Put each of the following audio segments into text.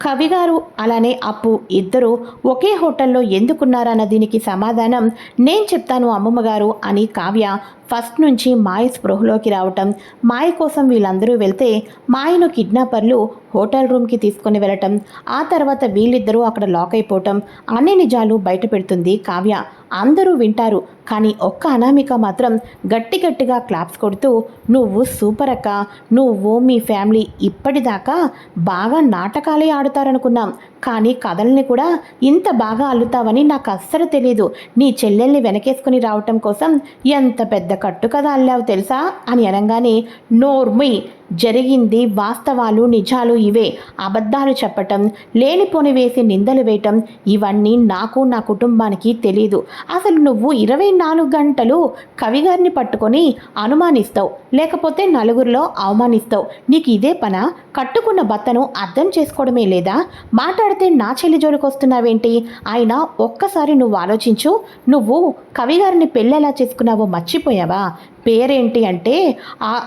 కవి గారు అలానే అప్పు ఇద్దరు ఒకే హోటల్లో ఎందుకున్నారన్న దీనికి సమాధానం నేను చెప్తాను అమ్మమ్మగారు అని కావ్య ఫస్ట్ నుంచి మాయ స్పృహలోకి రావటం మాయ కోసం వీళ్ళందరూ వెళ్తే మాయను కిడ్నాపర్లు హోటల్ రూమ్కి తీసుకొని వెళ్ళటం ఆ తర్వాత వీళ్ళిద్దరూ అక్కడ లాక్ అయిపోవటం అన్ని నిజాలు బయట పెడుతుంది కావ్య. అందరూ వింటారు కానీ ఒక్క అనామిక మాత్రం గట్టి గట్టిగా క్లాప్స్ కొడుతూ నువ్వు సూపర్ అక్క నువ్వు మీ ఫ్యామిలీ ఇప్పటిదాకా బాగా నాటకాలే ఆడుతారనుకున్నాం కానీ కథల్ని కూడా ఇంత బాగా అల్లుతావని నాకు అస్సలు తెలియదు నీ చెల్లెల్ని వెనకేసుకుని రావటం కోసం ఎంత పెద్ద కట్టు కథ అల్లావు తెలుసా? అని అనగానే నోర్మి జరిగింది. వాస్తవాలు నిజాలు ఇవే. అబద్ధాలు చెప్పటం లేనిపోని వేసి నిందలు వేయటం ఇవన్నీ నాకు నా కుటుంబానికి తెలియదు అసలు నువ్వు ఇరవై నాలుగు గంటలు కవిగారిని పట్టుకొని అనుమానిస్తావు లేకపోతే నలుగురిలో అవమానిస్తావు. నీకు ఇదే పన? కట్టుకున్న భర్తను అర్థం చేసుకోవడమే లేదా? మాట్లాడితే నా చెల్లి జోలికి వస్తున్నావేంటి? అయినా ఒక్కసారి నువ్వు ఆలోచించు. నువ్వు కవిగారిని పెళ్ళి ఎలా చేసుకున్నావో మర్చిపోయావా? పేరేంటి అంటే ఆ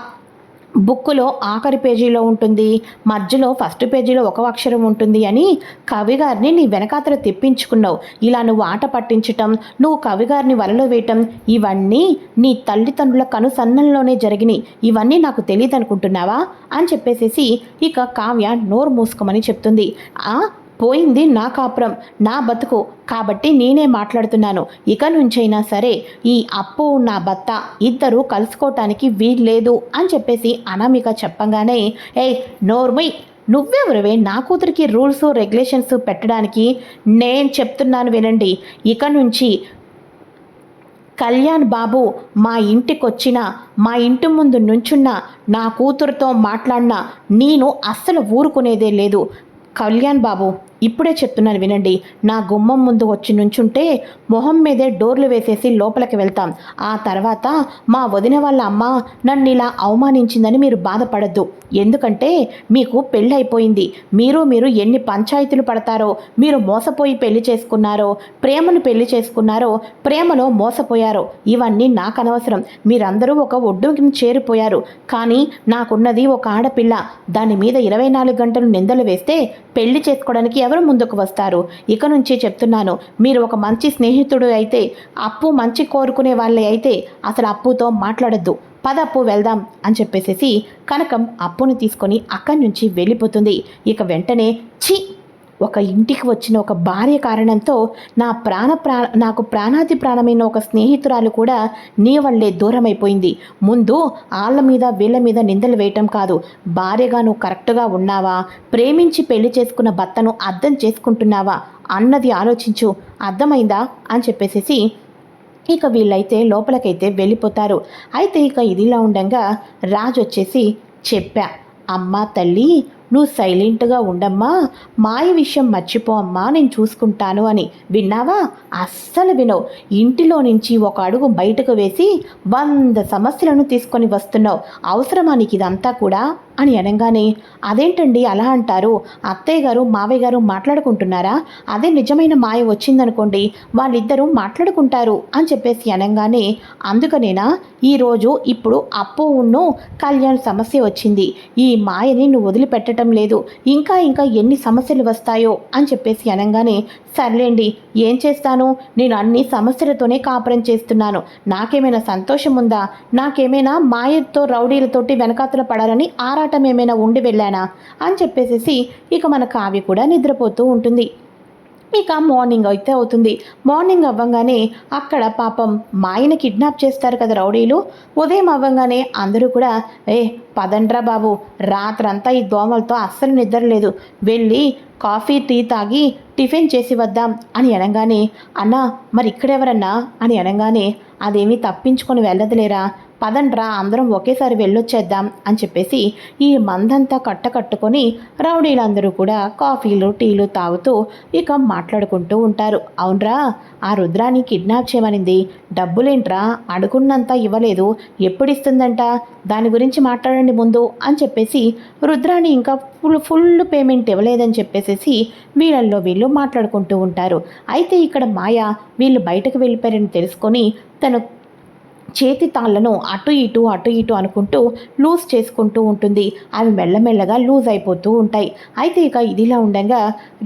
బుక్కులో ఆఖరి పేజీలో ఉంటుంది మధ్యలో ఫస్ట్ పేజీలో ఒక అక్షరం ఉంటుంది అని కవిగారిని నీ వెనకాతల తెప్పించుకున్నావు. ఇలా నువ్వు ఆట పట్టించటం నువ్వు కవిగారిని వలలో వేయటం ఇవన్నీ నీ తల్లిదండ్రుల కనుసన్నల్లోనే జరిగినాయి. ఇవన్నీ నాకు తెలియదు అనుకుంటున్నావా అని చెప్పేసేసి ఇక కావ్య నోరు మూసుకోమని చెప్తుంది. ఆ పోయింది నా కాపురం నా బతుకు. కాబట్టి నేనే మాట్లాడుతున్నాను. ఇక నుంచైనా సరే ఈ అప్పు నా భర్త ఇద్దరు కలుసుకోవటానికి వీల్లేదు అని చెప్పేసి అనామిక చెప్పంగానే ఏ నోర్మై నువ్వెవరివే? నా కూతురికి రూల్స్ రెగ్యులేషన్స్ పెట్టడానికి నేను చెప్తున్నాను వినండి. ఇక నుంచి కళ్యాణ్ బాబు మా ఇంటికొచ్చిన మా ఇంటి ముందు నుంచున్న నా కూతురుతో మాట్లాడిన నేను అస్సలు ఊరుకునేదే లేదు. కళ్యాణ్ బాబు ఇప్పుడే చెప్తున్నాను వినండి. నా గుమ్మం ముందు వచ్చి నుంచుంటే మొహం మీదే డోర్లు వేసేసి లోపలికి వెళ్తాం. ఆ తర్వాత మా వదిన వాళ్ళ అమ్మ నన్ను ఇలా అవమానించిందని మీరు బాధపడద్దు. ఎందుకంటే మీకు పెళ్ళి అయిపోయింది మీరు మీరు ఎన్ని పంచాయతీలు పడతారో మీరు మోసపోయి పెళ్ళి చేసుకున్నారో ప్రేమను పెళ్ళి చేసుకున్నారో ప్రేమలో మోసపోయారో ఇవన్నీ నాకు అనవసరం మీరందరూ ఒక ఒడ్డుకి చేరిపోయారు. కానీ నాకున్నది ఒక ఆడపిల్ల. దాని మీద ఇరవై నాలుగు గంటలు నిందలు వేస్తే పెళ్ళి చేసుకోవడానికి ఎవరు ముందుకు వస్తారు? ఇక నుంచి చెప్తున్నాను. మీరు ఒక మంచి స్నేహితుడు అయితే అప్పు మంచి కోరుకునే వాళ్ళే అయితే అసలు అప్పుతో మాట్లాడద్దు. పద అప్పు వెళ్దాం అని చెప్పేసేసి కనకం అప్పును తీసుకొని అక్కడి నుంచి వెళ్ళిపోతుంది. ఇక వెంటనే ఛీ! ఒక ఇంటికి వచ్చిన ఒక భార్య కారణంతో నా ప్రాణ ప్రా నాకు ప్రాణాతి ప్రాణమైన ఒక స్నేహితురాలు కూడా నీ వల్లే దూరమైపోయింది. ముందు వాళ్ళ మీద వీళ్ళ మీద నిందలు వేయటం కాదు. భార్యగా నువ్వు కరెక్ట్గా ఉన్నావా? ప్రేమించి పెళ్ళి చేసుకున్న భర్తను అర్థం చేసుకుంటున్నావా? అన్నది ఆలోచించు. అర్థమైందా? అని చెప్పేసేసి ఇక వీళ్ళైతే లోపలికైతే వెళ్ళిపోతారు. అయితే ఇక ఇదిలా ఉండగా రాజు వచ్చేసి చెప్పా అమ్మ తల్లి నువ్వు సైలెంట్గా ఉండమ్మా. మాయ విషయం మర్చిపో అమ్మా. నేను చూసుకుంటాను అని. విన్నావా? అస్సలు వినవు. ఇంటిలో నుంచి ఒక అడుగు బయటకు వేసి వంద సమస్యలను తీసుకొని వస్తున్నావు. అవసరమా నీకు ఇదంతా కూడా? అని అనగానే. అదేంటండి అలా అంటారు? అత్తయ్య గారు మావయ్య గారు మాట్లాడుకుంటున్నారా? అదే నిజమైన మాయ వచ్చిందనుకోండి వాళ్ళిద్దరూ మాట్లాడుకుంటారు అని చెప్పేసి అనగానే. అందుకనేనా? ఈరోజు ఇప్పుడు అప్పు ఉన్ను కళ్యాణ్ సమస్య వచ్చింది. ఈ మాయని నువ్వు వదిలిపెట్టడం లేదు. ఇంకా ఇంకా ఎన్ని సమస్యలు వస్తాయో అని చెప్పేసి అనగానే సర్లేండి ఏం చేస్తాను? నేను అన్ని సమస్యలతోనే కాపురం చేస్తున్నాను. నాకేమైనా సంతోషం ఉందా? నాకేమైనా మాయతో రౌడీలతోటి వెనకాతల పడాలని ఆరాటం ఏమైనా ఉండి వెళ్ళానా? అని చెప్పేసేసి ఇక మన కావ్య కూడా నిద్రపోతూ ఉంటుంది. ఇక మార్నింగ్ అయితే అవుతుంది. మార్నింగ్ అవ్వగానే అక్కడ పాపం మా ఆయన కిడ్నాప్ చేస్తారు కదా రౌడీలు. ఉదయం అవ్వగానే అందరూ కూడా ఏ పదండ్రా బాబు రాత్రంతా ఈ దోమలతో అస్సలు నిద్రలేదు వెళ్ళి కాఫీ టీ తాగి టిఫిన్ చేసి వద్దాం అని అనగానే అన్నా మరి ఇక్కడెవరన్నా అని అనగానే అదేమీ తప్పించుకొని వెళ్ళదులేరా. పదండ్రా అందరం ఒకేసారి వెళ్ళొచ్చేద్దాం అని చెప్పేసి ఈ మందంతా కట్టకట్టుకొని రౌడీలందరూ కూడా కాఫీలు టీలు తాగుతూ ఇక మాట్లాడుకుంటూ ఉంటారు. అవునరా ఆ రుద్రాన్ని కిడ్నాప్ చేయమనింది. డబ్బులేంట్రా అడుగున్నంత ఇవ్వలేదు. ఎప్పుడు ఇస్తుందంట దాని గురించి మాట్లాడండి ముందు అని చెప్పేసి రుద్రాని ఇంకా ఫుల్ ఫుల్ పేమెంట్ ఇవ్వలేదని చెప్పేసి వీళ్ళల్లో వీళ్ళు మాట్లాడుకుంటూ ఉంటారు. అయితే ఇక్కడ మాయ వీళ్ళు బయటకు వెళ్ళిపోయారని తెలుసుకొని తను చేతి తాళ్ళను అటు ఇటు అటు ఇటు అనుకుంటూ లూజ్ చేసుకుంటూ ఉంటుంది. అవి మెల్లమెల్లగా లూజ్ అయిపోతూ ఉంటాయి. అయితే ఇక ఇదిలా ఉండగా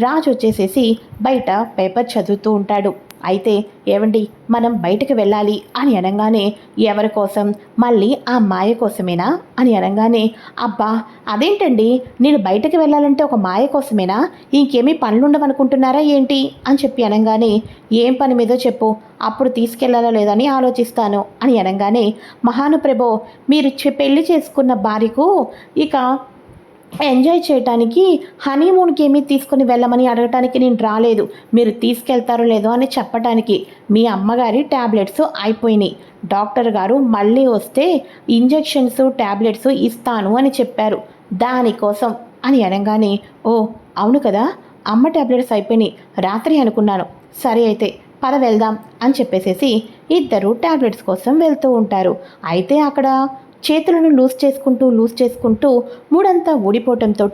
రాజు వచ్చేసేసి బయట పేపర్ చదువుతూ ఉంటాడు. అయితే ఏవండి మనం బయటకు వెళ్ళాలి అని అనగానే ఎవరి కోసం? మళ్ళీ ఆ మాయ కోసమేనా? అని అనగానే అబ్బా అదేంటండి? నేను బయటకు వెళ్ళాలంటే ఒక మాయ కోసమేనా? ఇంకేమీ పనులుండవనుకుంటున్నారా ఏంటి? అని చెప్పి అనగానే ఏం పని మీదో చెప్పు అప్పుడు తీసుకెళ్ళాలో లేదని ఆలోచిస్తాను అని అనగానే మహానుప్రభో మీరు పెళ్ళి చేసుకున్న భార్యకు ఇక ఎంజాయ్ చేయటానికి హనీమూన్కి ఏమీ తీసుకుని వెళ్ళమని అడగటానికి నేను రాలేదు. మీరు తీసుకెళ్తారో లేదో అని చెప్పటానికి. మీ అమ్మగారి ట్యాబ్లెట్స్ అయిపోయినాయి. డాక్టర్ గారు మళ్ళీ వస్తే ఇంజెక్షన్స్ ట్యాబ్లెట్స్ ఇస్తాను అని చెప్పారు. దానికోసం అని అనగానే ఓ అవును కదా అమ్మ ట్యాబ్లెట్స్ అయిపోయినాయి. రాత్రి అనుకున్నాను. సరే అయితే పద వెళ్దాం అని చెప్పేసేసి ఇద్దరు ట్యాబ్లెట్స్ కోసం వెళ్తూ ఉంటారు. అయితే అక్కడ చేతులను లూజ్ చేసుకుంటూ లూజ్ చేసుకుంటూ మూడంతా ఊడిపోవటంతో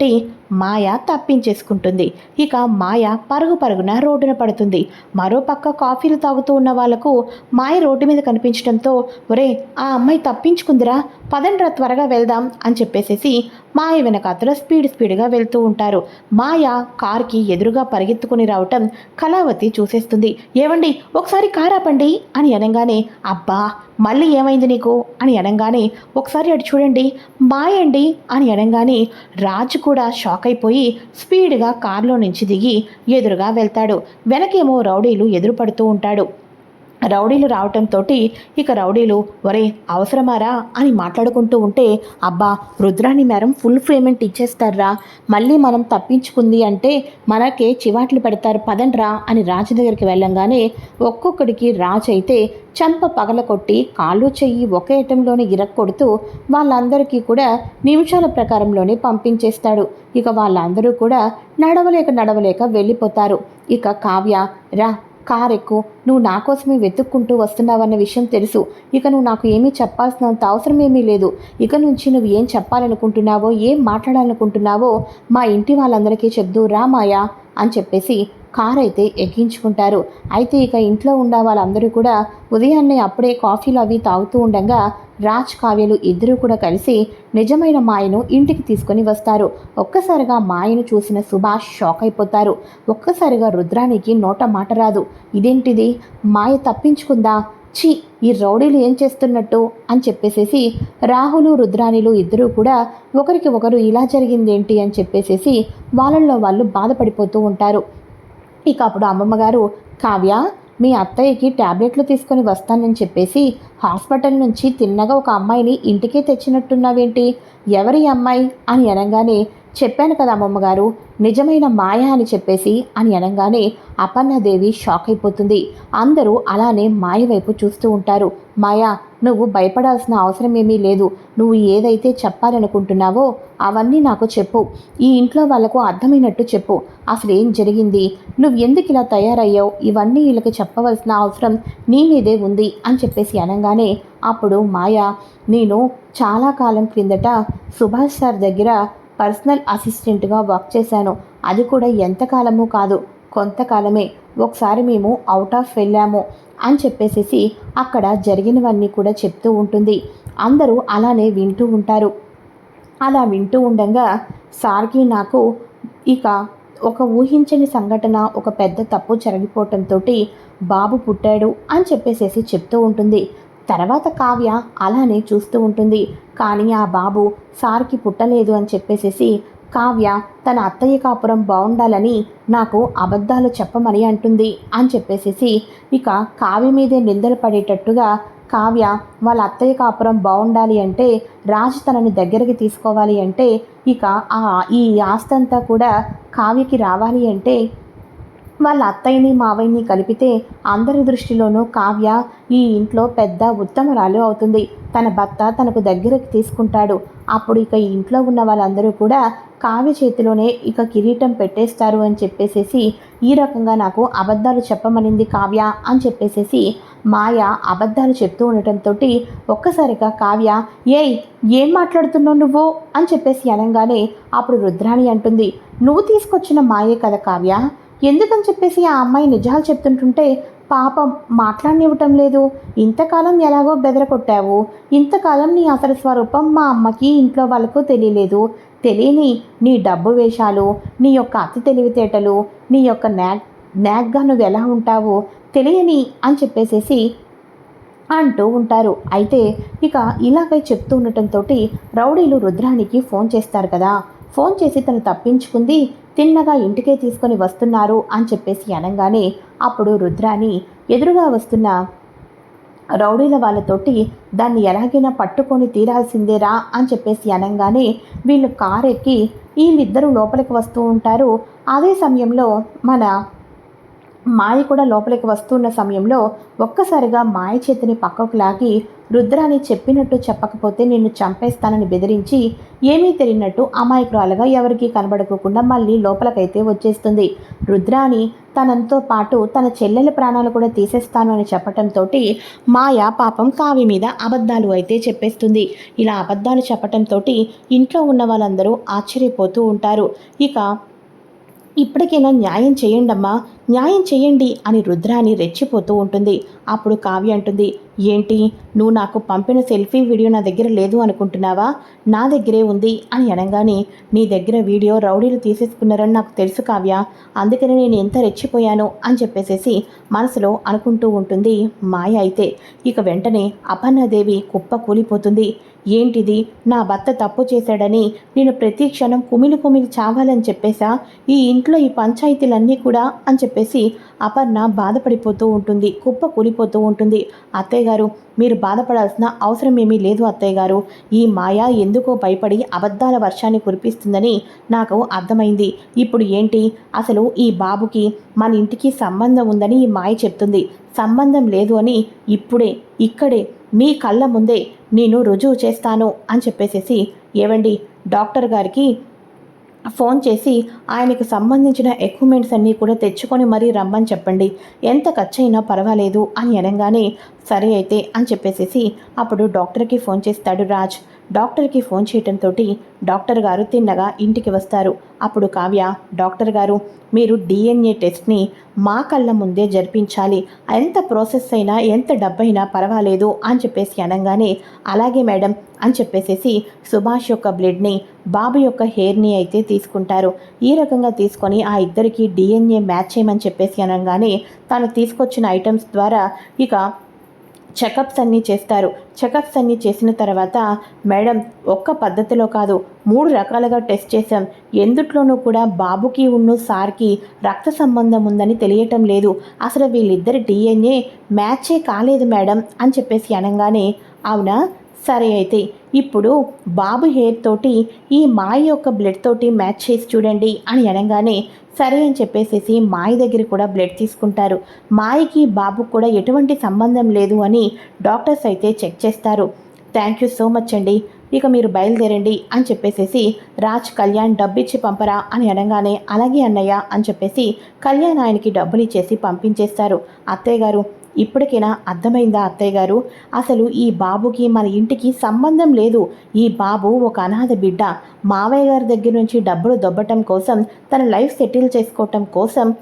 మాయ తప్పించేసుకుంటుంది. ఇక మాయ పరుగు పరుగున రోడ్డున పడుతుంది. మరో పక్క కాఫీలు తాగుతూ ఉన్న వాళ్ళకు మాయ రోడ్డు మీద కనిపించడంతో ఒరే ఆ అమ్మాయి తప్పించుకుందిరా పదండ్రా త్వరగా వెళ్దాం అని చెప్పేసేసి మాయ వెనకాతల స్పీడ్ స్పీడ్గా వెళ్తూ ఉంటారు. మాయ కార్కి ఎదురుగా పరిగెత్తుకుని రావటం కళావతి చూసేస్తుంది. ఏవండి ఒకసారి కార్ ఆపండి అని అనగానే అబ్బా మళ్ళీ ఏమైంది నీకు? అని అనగానే ఒకసారి అటు చూడండి మాయ అండి అని అనగానే రాజు కూడా షాక్ అయిపోయి స్పీడ్గా కారులో నుంచి దిగి ఎదురుగా వెళ్తాడు. వెనకేమో రౌడీలు ఎదురుపడుతూ ఉంటాడు. రౌడీలు రావటంతో ఇక రౌడీలు ఒరే అవసరమారా? అని మాట్లాడుకుంటూ ఉంటే అబ్బా రుద్రాణి మేరం ఫుల్ పేమెంట్ ఇచ్చేస్తారా? మళ్ళీ మనం తప్పించుకుంది అంటే మనకే చివాట్లు పెడతారు పదండ్రా అని రాజు దగ్గరికి వెళ్ళంగానే ఒక్కొక్కడికి రాజు అయితే చంప పగల కొట్టి కాళ్ళు చెయ్యి ఒక ఐటెంలోనే ఇరక్కొడుతూ వాళ్ళందరికీ కూడా నిమిషాల ప్రకారంలోనే పంపించేస్తాడు. ఇక వాళ్ళందరూ కూడా నడవలేక నడవలేక వెళ్ళిపోతారు. ఇక కావ్య రా కార్ ఎక్కు నువ్వు నా కోసమే వెతుక్కుంటూ వస్తున్నావన్న విషయం తెలుసు. ఇక నువ్వు నాకు ఏమీ చెప్పాల్సినంత అవసరం ఏమీ లేదు. ఇక నుంచి నువ్వు ఏం చెప్పాలనుకుంటున్నావో ఏం మాట్లాడాలనుకుంటున్నావో మా ఇంటి వాళ్ళందరికీ చెప్దు. రా మాయా. అని చెప్పేసి కార్ అయితే ఎక్కించుకుంటారు. అయితే ఇక ఇంట్లో ఉన్న వాళ్ళందరూ కూడా ఉదయాన్నే అప్పుడే కాఫీలు అవి తాగుతూ ఉండగా రాజ్ కావ్యలు ఇద్దరూ కూడా కలిసి నిజమైన మాయను ఇంటికి తీసుకొని వస్తారు. ఒక్కసారిగా మాయను చూసిన సుభాష్ షాక్ అయిపోతారు. ఒక్కసారిగా రుద్రానికి నోట మాట రాదు. ఇదేంటిది? మాయ తప్పించుకుందా? ఛీ ఈ రౌడీలు ఏం చేస్తున్నట్టు? అని చెప్పేసేసి రాహులు రుద్రాణిలు ఇద్దరూ కూడా ఒకరికి ఒకరు ఇలా జరిగిందేంటి అని చెప్పేసేసి వాళ్ళల్లో వాళ్ళు బాధపడిపోతూ ఉంటారు. ఇక అప్పుడు అమ్మమ్మ గారు కావ్య మీ అత్తయ్యకి ట్యాబ్లెట్లు తీసుకొని వస్తానని చెప్పేసి హాస్పిటల్ నుంచి తిన్నగా ఒక అమ్మాయిని ఇంటికే తెచ్చినట్టున్నావేంటి? ఎవరి అమ్మాయి? అని అనగానే చెప్పాను కదా అమ్మమ్మగారు నిజమైన మాయ అని చెప్పేసి అని అనగానే అపర్ణాదేవి షాక్ అయిపోతుంది. అందరూ అలానే మాయ వైపు చూస్తూ ఉంటారు. మాయా నువ్వు భయపడాల్సిన అవసరం ఏమీ లేదు. నువ్వు ఏదైతే చెప్పాలనుకుంటున్నావో అవన్నీ నాకు చెప్పు. ఈ ఇంట్లో వాళ్ళకు అర్థమైనట్టు చెప్పు. అసలు ఏం జరిగింది? నువ్వు ఎందుకు ఇలా తయారయ్యావు? ఇవన్నీ వీళ్ళకి చెప్పవలసిన అవసరం నీ మీదే ఉంది అని చెప్పేసి అనగానే అప్పుడు మాయా నేను చాలా కాలం క్రిందట సుభాష్ సార్ దగ్గర పర్సనల్ అసిస్టెంట్గా వర్క్ చేశాను. అది కూడా ఎంతకాలము కాదు. కొంతకాలమే. ఒకసారి మేము అవుట్ ఆఫ్ వెళ్ళాము అని చెప్పేసేసి అక్కడ జరిగినవన్నీ కూడా చెప్తూ ఉంటుంది. అందరూ అలానే వింటూ ఉంటారు. అలా వింటూ ఉండగా సార్కి నాకు ఇక ఒక ఊహించని సంఘటన ఒక పెద్ద తప్పు జరిగిపోవటంతో బాబు పుట్టాడు అని చెప్పేసేసి చెప్తూ ఉంటుంది. తర్వాత కావ్య అలానే చూస్తూ ఉంటుంది. కానీ ఆ బాబు సార్కి పుట్టలేదు అని చెప్పేసేసి కావ్య తన అత్తయ్య కాపురం బాగుండాలని నాకు అబద్ధాలు చెప్పమని అంటుంది. అని చెప్పేసేసి ఇక కావ్య మీదే నిందలు పడేటట్టుగా కావ్య వాళ్ళ అత్తయ్య కాపురం బాగుండాలి అంటే రాజు తనని దగ్గరికి తీసుకోవాలి అంటే ఇక ఆ ఈ ఆస్తంతా కూడా కావ్యకి రావాలి అంటే వాళ్ళ అత్తయ్యని మావయ్యని కలిపితే అందరి దృష్టిలోనూ కావ్య ఈ ఇంట్లో పెద్ద ఉత్తమరాలు అవుతుంది. తన భర్త తనకు దగ్గరకు తీసుకుంటాడు. అప్పుడు ఇక ఈ ఇంట్లో ఉన్న వాళ్ళందరూ కూడా కావ్య చేతిలోనే ఇక కిరీటం పెట్టేస్తారు అని చెప్పేసేసి ఈ రకంగా నాకు అబద్ధాలు చెప్పమనింది కావ్య అని చెప్పేసేసి మాయ అబద్ధాలు చెప్తూ ఉండటంతో ఒక్కసారిగా కావ్య ఏయ్ ఏం మాట్లాడుతున్నావు నువ్వు? అని చెప్పేసి అనగానే అప్పుడు రుద్రాణి అంటుంది నువ్వు తీసుకొచ్చిన మాయే కదా కావ్య? ఎందుకని చెప్పేసి ఆ అమ్మాయి నిజాలు చెప్తుంటుంటే పాపం మాట్లాడనివ్వటం లేదు. ఇంతకాలం ఎలాగో బెదరకొట్టావు ఇంతకాలం నీ అసలు స్వరూపం మా అమ్మకి ఇంట్లో వాళ్ళకు తెలియలేదు. తెలియని నీ డబ్బు వేషాలు నీ యొక్క అతి తెలివితేటలు నీ యొక్క నాగ్ నాగ్గా నువ్వు ఎలా ఉంటావో తెలియని అని చెప్పేసేసి అంటూ ఉంటారు. అయితే ఇక ఇలాగే చెప్తూ ఉండటంతో రౌడీలు రుద్రానికి ఫోన్ చేస్తారు కదా. ఫోన్ చేసి తను తప్పించుకుంది తిన్నగా ఇంటికే తీసుకొని వస్తున్నారు అని చెప్పేసి అనగానే అప్పుడు రుద్రాని ఎదురుగా వస్తున్న రౌడీల వాళ్ళతోటి దాన్ని ఎలాగైనా పట్టుకొని తీరాల్సిందేరా అని చెప్పేసి అనగానే వీళ్ళు కారు ఎక్కి వీళ్ళిద్దరూ లోపలికి వస్తూ ఉంటారు. అదే సమయంలో మన మాయ కూడా లోపలికి వస్తున్న సమయంలో ఒక్కసారిగా మాయ చేతిని పక్కకు లాగి రుద్రాని చెప్పినట్టు చెప్పకపోతే నిన్ను చంపేస్తానని బెదిరించి ఏమీ తెలియనట్టు అమాయకురాలుగా ఎవరికీ కనబడకోకుండా మళ్ళీ లోపలకైతే వచ్చేస్తుంది. రుద్రాని తనంతో పాటు తన చెల్లెల ప్రాణాలు కూడా తీసేస్తాను అని చెప్పటంతో మాయ పాపం కావి మీద అబద్ధాలు అయితే చెప్పేస్తుంది. ఇలా అబద్ధాలు చెప్పటంతో ఇంట్లో ఉన్న వాళ్ళందరూ ఆశ్చర్యపోతూ ఉంటారు. ఇక ఇప్పటికైనా న్యాయం చేయండమ్మా న్యాయం చేయండి అని రుద్రాని రెచ్చిపోతూ ఉంటుంది. అప్పుడు కావ్య అంటుంది ఏంటి నువ్వు నాకు పంపిన సెల్ఫీ వీడియో నా దగ్గర లేదు అనుకుంటున్నావా? నా దగ్గరే ఉంది అని అనగానే నీ దగ్గర వీడియో రౌడీలు తీసేసుకున్నారని నాకు తెలుసు కావ్య. అందుకని నేను ఎంత రెచ్చిపోయాను అని చెప్పేసేసి మనసులో అనుకుంటూ ఉంటుంది మాయ అయితే. ఇక వెంటనే అపర్ణాదేవి కుప్ప కూలిపోతుంది. ఏంటిది? నా భర్త తప్పు చేశాడని నేను ప్రతి క్షణం కుమిలి కుమిలి చావాలని చెప్పేశా? ఈ ఇంట్లో ఈ పంచాయతీలన్నీ కూడా అని చెప్పేసి అపర్ణ బాధపడిపోతూ ఉంటుంది కుప్ప కూలిపోతూ ఉంటుంది. అత్తయ్య గారు మీరు బాధపడాల్సిన అవసరం ఏమీ లేదు అత్తయ్య గారు. ఈ మాయ ఎందుకో భయపడి అబద్ధాల వర్షాన్ని కురిపిస్తుందని నాకు అర్థమైంది. ఇప్పుడు ఏంటి? అసలు ఈ బాబుకి మన ఇంటికి సంబంధం ఉందని ఈ మాయ చెప్తుంది. సంబంధం లేదు అని ఇప్పుడే ఇక్కడే మీ కళ్ళ ముందే నేను రుజువు చేస్తాను అని చెప్పేసేసి ఏవండి డాక్టర్ గారికి ఫోన్ చేసి ఆయనకు సంబంధించిన ఎక్విప్మెంట్స్ అన్నీ కూడా తెచ్చుకొని మరీ రమ్మని చెప్పండి. ఎంత ఖర్చు అయినా పర్వాలేదు అని అనగానే సరే అయితే అని చెప్పేసేసి అప్పుడు డాక్టర్కి ఫోన్ చేస్తాడు రాజ్. డాక్టర్కి ఫోన్ చేయటంతో డాక్టర్ గారు తిన్నగా ఇంటికి వస్తారు. అప్పుడు కావ్య డాక్టర్ గారు మీరు డిఎన్ఏ టెస్ట్ని మా కళ్ళ ముందే జరిపించాలి. ఎంత ప్రాసెస్ అయినా ఎంత డబ్బైనా పర్వాలేదు అని చెప్పేసి అనగానే అలాగే మేడం అని చెప్పేసేసి సుభాష్ యొక్క బ్లడ్ని బాబు యొక్క హెయిర్ని అయితే తీసుకుంటారు. ఈ రకంగా తీసుకొని ఆ ఇద్దరికి డిఎన్ఏ మ్యాచ్ చేయమని చెప్పేసి అనగానే తను తీసుకొచ్చిన ఐటమ్స్ ద్వారా ఇక చెకప్స్ అన్నీ చేస్తారు. చెకప్స్ అన్నీ చేసిన తర్వాత మేడం ఒక్క పద్ధతిలో కాదు మూడు రకాలుగా టెస్ట్ చేశాం. ఎందుట్లోనూ కూడా బాబుకి ఉన్న సార్కి రక్త సంబంధం ఉందని తెలియటం లేదు. అసలు వీళ్ళిద్దరి డిఎన్ఏ మ్యాచే కాలేదు మేడం అని చెప్పేసి అనగానే అవునా? సరే అయితే ఇప్పుడు బాబు హెయిర్ తోటి ఈ మాయ యొక్క బ్లడ్ తోటి మ్యాచ్ చేసి చూడండి అని అనగానే సరే అని చెప్పేసేసి మాయ దగ్గర కూడా బ్లడ్ తీసుకుంటారు. మాయకి బాబు కూడా ఎటువంటి సంబంధం లేదు అని డాక్టర్స్ అయితే చెక్ చేస్తారు. థ్యాంక్ యూ సో మచ్ అండి. ఇక మీరు బయలుదేరండి అని చెప్పేసేసి రాజ్ కళ్యాణ్ డబ్బిచ్చి పంపరా అని అనగానే అలాగే అన్నయ్య అని చెప్పేసి కళ్యాణ్ ఆయనకి డబ్బులు ఇచ్చేసి పంపించేస్తారు. అత్తయ్య గారు ఇప్పటికైనా అర్థమైందా అత్తయ్య గారు? అసలు ఈ బాబుకి మన ఇంటికి సంబంధం లేదు. ఈ బాబు ఒక అనాథ బిడ్డ. మావయ్య గారి దగ్గర నుంచి డబ్బులు దొబ్బటం కోసం తన లైఫ్ సెటిల్ చేసుకోవటం కోసం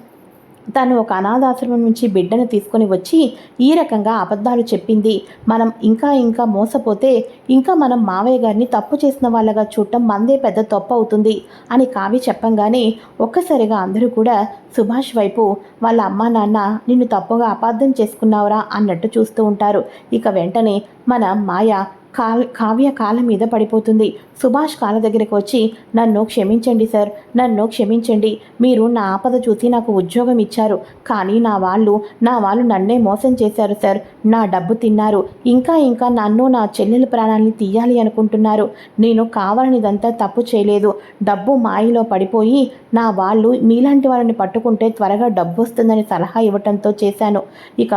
తను ఒక అనాథాశ్రమం నుంచి బిడ్డను తీసుకొని వచ్చి ఈ రకంగా అబద్ధాలు చెప్పింది. మనం ఇంకా ఇంకా మోసపోతే ఇంకా మనం మావయ్య గారిని తప్పు చేసిన వాళ్ళగా చూడటం మందే పెద్ద తప్పు అవుతుంది అని కావి చెప్పంగానే ఒక్కసారిగా అందరూ కూడా సుభాష్ వైపు వాళ్ళ అమ్మా నాన్న నిన్ను తప్పుగా అపార్థం చేసుకున్నావురా అన్నట్టు చూస్తూ ఉంటారు. ఇక వెంటనే మన మాయ కావ్య కాళ్ళ మీద పడిపోతుంది. సుభాష్ కాళ్ళ దగ్గరకు వచ్చి నన్ను క్షమించండి సార్ నన్ను క్షమించండి. మీరు నా ఆపద చూసి నాకు ఉద్యోగం ఇచ్చారు. కానీ నా వాళ్ళు నా వాళ్ళు నన్నే మోసం చేశారు సార్. నా డబ్బు తిన్నారు. ఇంకా ఇంకా నన్ను నా చెల్లెల ప్రాణాన్ని తీయాలి అనుకుంటున్నారు. నేను కావాలనిదంతా తప్పు చేయలేదు. డబ్బు మాయలో పడిపోయి నా వాళ్ళు మీలాంటి వాళ్ళని పట్టుకుంటే త్వరగా డబ్బు వస్తుందని సలహా ఇవ్వటంతో చేశాను. ఇక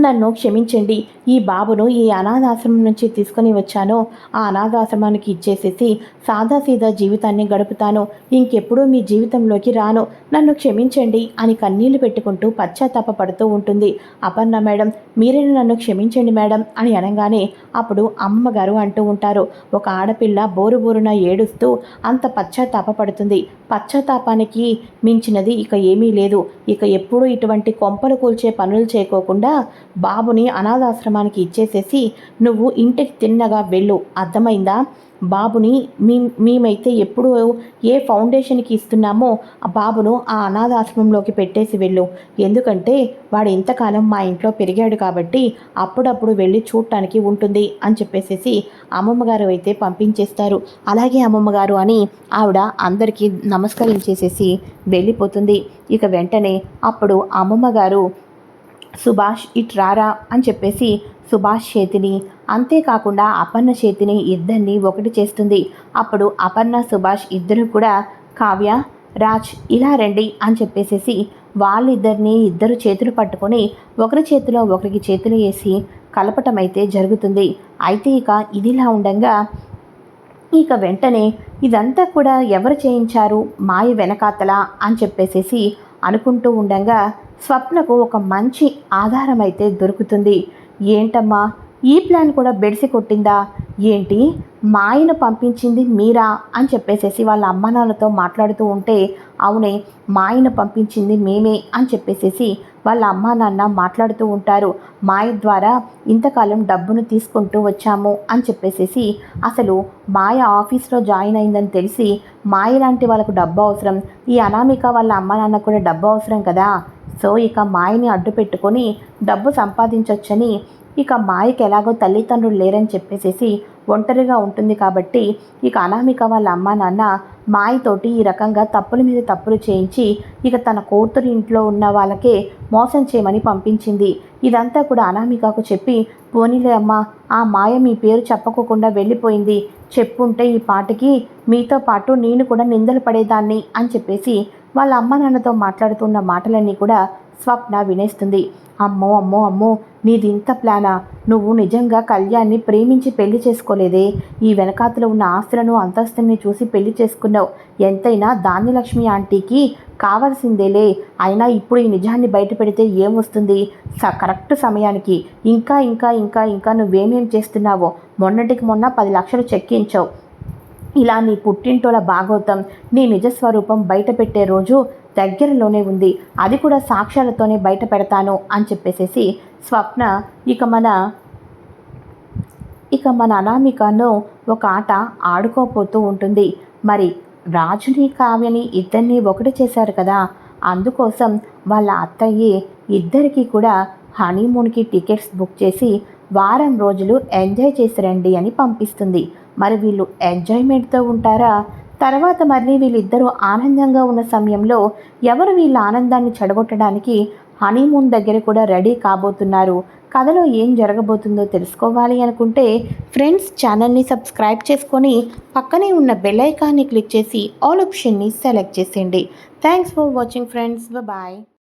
నన్ను క్షమించండి. ఈ బాబును ఈ అనాథాశ్రమం నుంచి తీసుకుని వచ్చాను ఆ అనాథాశ్రమానికి ఇచ్చేసేసి సాదాసీదా జీవితాన్ని గడుపుతాను. ఇంకెప్పుడూ మీ జీవితంలోకి రాను. నన్ను క్షమించండి అని కన్నీళ్ళు పెట్టుకుంటూ పశ్చాత్తాప పడుతూ ఉంటుంది. అపర్ణ మేడం మీరే నన్ను క్షమించండి మేడం అని అనగానే అప్పుడు అమ్మగారు అంటూ ఉంటారు. ఒక ఆడపిల్ల బోరు బోరున ఏడుస్తూ అంత పశ్చాత్తాప పడుతుంది పశ్చాత్తాపానికి మించినది ఇక ఏమీ లేదు. ఇక ఎప్పుడూ ఇటువంటి కొంపలు కూల్చే పనులు చేయకోకుండా బాబుని అనాథాశ్రమానికి ఇచ్చేసేసి నువ్వు ఇంటికి తిన్నగా వెళ్ళు. అర్థమైందా? బాబుని మీ మేమైతే ఎప్పుడు ఏ ఫౌండేషన్కి ఇస్తున్నామో ఆ బాబును ఆ అనాథాశ్రమంలోకి పెట్టేసి వెళ్ళు. ఎందుకంటే వాడు ఇంతకాలం మా ఇంట్లో పెరిగాడు కాబట్టి అప్పుడప్పుడు వెళ్ళి చూడటానికి ఉంటుంది అని చెప్పేసేసి అమ్మమ్మగారు అయితే పంపించేస్తారు. అలాగే అమ్మమ్మగారు అని ఆవిడ అందరికీ నమస్కరించేసేసి వెళ్ళిపోతుంది. ఇక వెంటనే అప్పుడు అమ్మమ్మగారు సుభాష్ ఇట్ రారా అని చెప్పేసి సుభాష్ చేతిని అంతేకాకుండా అపర్ణ చేతిని ఇద్దరిని ఒకటి చేస్తుంది. అప్పుడు అపర్ణ సుభాష్ ఇద్దరు కూడా కావ్య రాజ్ ఇలా రండి అని చెప్పేసేసి వాళ్ళిద్దరిని ఇద్దరు చేతులు పట్టుకొని ఒకరి చేతిలో ఒకరికి చేతులు వేసి కలపటం అయితే జరుగుతుంది. అయితే ఇక ఇదిలా ఉండగా ఇక వెంటనే ఇదంతా కూడా ఎవరు చేయించారు? మాయ వెనకాతల అని చెప్పేసేసి అనుకుంటూ ఉండగా స్వప్నకు ఒక మంచి ఆధారం అయితే దొరుకుతుంది. ఏంటమ్మా? ఈ ప్లాన్ కూడా బెడిసి కొట్టిందా? ఏంటి? మాయను పంపించింది మీరా? అని చెప్పేసేసి వాళ్ళ అమ్మానాన్నలతో మాట్లాడుతూ ఉంటే అవునే మాయను పంపించింది మేమే అని చెప్పేసేసి వాళ్ళ అమ్మ నాన్న మాట్లాడుతూ ఉంటారు. మాయ ద్వారా ఇంతకాలం డబ్బును తీసుకుంటూ వచ్చాము అని చెప్పేసేసి అసలు మాయ ఆఫీస్లో జాయిన్ అయిందని తెలిసి మాయ లాంటి వాళ్ళకు డబ్బు అవసరం. ఈ అనామిక వాళ్ళ అమ్మ నాన్న కూడా డబ్బు అవసరం కదా? సో ఇక మాయని అడ్డు పెట్టుకొని డబ్బు సంపాదించవచ్చని ఇక మాయకి ఎలాగో తల్లిదండ్రులు లేరని చెప్పేసేసి ఒంటరిగా ఉంటుంది కాబట్టి ఇక అనామిక వాళ్ళ అమ్మ నాన్న మాయతోటి ఈ రకంగా తప్పుల మీద తప్పులు చేయించి ఇక తన కూతురు ఇంట్లో ఉన్న వాళ్ళకే మోసం చేయమని పంపించింది. ఇదంతా కూడా అనామికకు చెప్పి పోనీలే అమ్మ ఆ మాయ మీ పేరు చెప్పకోకుండా వెళ్ళిపోయింది. చెప్పుంటే ఈ పాటికి మీతో పాటు నేను కూడా నిందలు పడేదాన్ని అని చెప్పేసి వాళ్ళ అమ్మ నాన్నతో మాట్లాడుతున్న మాటలన్నీ కూడా స్వప్న వినేస్తుంది. అమ్మో అమ్మో అమ్మో నీది ఇంత ప్లానా? నువ్వు నిజంగా కళ్యాణ్ని ప్రేమించి పెళ్ళి చేసుకోలేదే? ఈ వెనకాతలో ఉన్న ఆస్తులను అంతస్తుని చూసి పెళ్ళి చేసుకున్నావు. ఎంతైనా ధాన్యలక్ష్మి ఆంటీకి కావాల్సిందేలే. అయినా ఇప్పుడు ఈ నిజాన్ని బయట పెడితే ఏం వస్తుంది? స కరెక్ట్ సమయానికి. ఇంకా ఇంకా ఇంకా ఇంకా నువ్వేమేం చేస్తున్నావో? మొన్నటికి మొన్న పది లక్షలు చెక్కించావు. ఇలా నీ పుట్టింటోల భాగవతం నీ నిజస్వరూపం బయట పెట్టే రోజు దగ్గరలోనే ఉంది. అది కూడా సాక్ష్యాలతోనే బయట పెడతాను అని చెప్పేసేసి స్వప్న ఇక మన ఇక మన అనామికను ఒక ఆట ఆడుకోపోతూ ఉంటుంది. మరి రాజుని కావ్యని ఇద్దరిని ఒకటి చేశారు కదా. అందుకోసం వాళ్ళ అత్తయ్యే ఇద్దరికీ కూడా హనీమూన్కి టికెట్స్ బుక్ చేసి వారం రోజులు ఎంజాయ్ చేసి రండి అని పంపిస్తుంది. మరి వీళ్ళు ఎంజాయ్మెంట్తో ఉంటారా? తర్వాత మళ్ళీ వీళ్ళిద్దరూ ఆనందంగా ఉన్న సమయంలో ఎవరు వీళ్ళ ఆనందాన్ని చెడగొట్టడానికి హనీమూన్ దగ్గర కూడా రెడీ కాబోతున్నారు. కథలో ఏం జరగబోతుందో తెలుసుకోవాలి అనుకుంటే ఫ్రెండ్స్ ఛానల్ని సబ్స్క్రైబ్ చేసుకొని పక్కనే ఉన్న బెల్ ఐకాన్ని క్లిక్ చేసి ఆల్ ఆప్షన్ని సెలెక్ట్ చేసేయండి. Thanks for watching friends. Bye.